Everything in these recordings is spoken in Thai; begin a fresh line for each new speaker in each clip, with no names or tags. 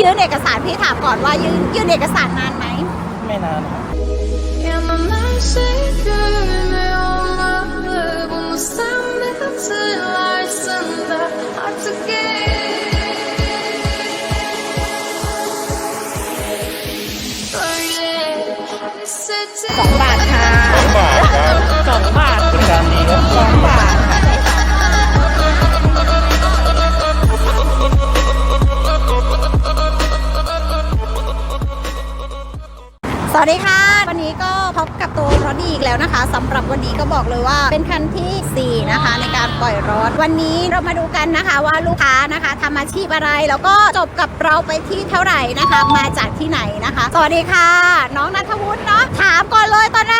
ยื่นเอกสารพี่ถามก่อนว่ายื่นยื่นเอกสารนานไหม
ไม่นานครับ
Genom musiken med olmalı Bunu sen de hatırlarsın da artık geç Böyle hissettim
สองบาท วัสดีค่ะ วันนี้ก็พบกับตัวรถดีอีกแล้วนะคะสำหรับวันนี้ก็บอกเลยว่าเป็นคันทีสี่ 4 นะคะ ในการปล่อยรถ วันนี้เรามาดูกันนะคะว่าลูกค้านะคะทำอาชีพอะไร แล้วก็จบกับเราไปที่เท่าไหร่นะคะ มาจากที่ไหนนะคะ สวัสดีค่ะ น้องนัทวุฒิเนาะถามก่อนเลยตอนแรก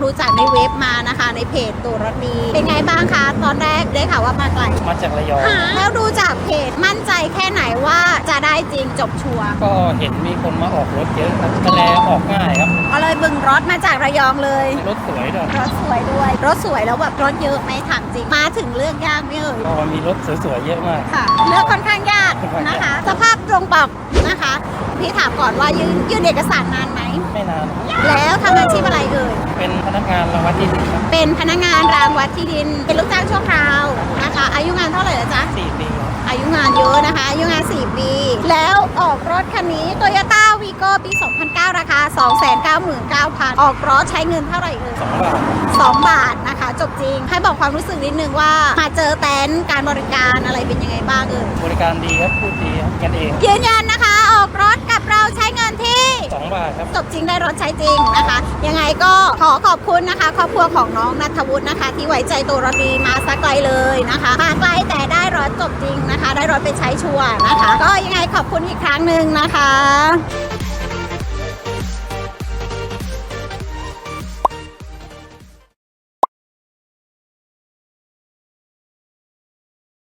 รับ
รู้จักในเว็บมานะคะ ในเพจตัวรถดีเป็นไงบ้างคะ ตอนแรกได้ข่าวว่ามาไกล
มาจากระยอง
แล้วดูจากเพจมั่นใจแค่ไหนว่าจะได้จริงจบชัวร์
ก็เห็นมีคนมาออกรถเยอะครับก็แลออกง่ายครับ
ก็เลยบึงรถมาจากระยองเลย
รถสวยด้วย
รถสวยด้วย รถสวยแล้วแบบรถเยอะไหมถามจริงมาถึงเลือกยากไหมเอ่ย
ก็มีรถสวยๆเยอะมาก
ค่ะเลือกค่อนข้างยาก นะคะ สภาพตรงปกนะคะ พี่ถามก่อนว่ายื่นยื่นเอกสารนานไหม
ไม่นานครับ
แล้วทำอาชีพอะไรเอ่ย
เป็นพนักงานรางวัลที่หนึ่งครับ
เป็นพนักงานรางวัดที่ดิน เป็นลูกจ้างชั่วคราวนะคะ อายุงานเท่าไหร่ละจ๊ะ
สี่ปีครับ
อายุงานเยอะนะคะ อายุงาน4ปี แล้วออกรถคันนี้ Toyota Vigo ปี 2009 ราคา 299,000 ออกรถใช้เงินเท่าไหร่เอ่ย
สองบาท
2บาทนะคะ จบจริง ให้บอกความรู้สึกนิดนึงว่า มาเจอเต็นท์การบริการอะไรเป็นยังไงบ้างเอ่ย
บริการดีครับพูดดีครับกันเอง
ยืนยันนะคะ ออกรถกับเราใช้เงินที่
สองบาทครับ
จบจริงได้รถใช้จริงนะคะ ยังไงก็ขอขอบคุณนะคะ ครอบครัวของน้องนัทวุฒินะคะ ที่ไว้ใจตัวรถดีมาสักไกลเลยนะคะมาไกลแต่ได้รถ จบจริงนะคะ ได้รถไปใช้ชัวร์นะคะ ก็ยังไงขอบคุณอีกครั้งหนึ่งนะคะ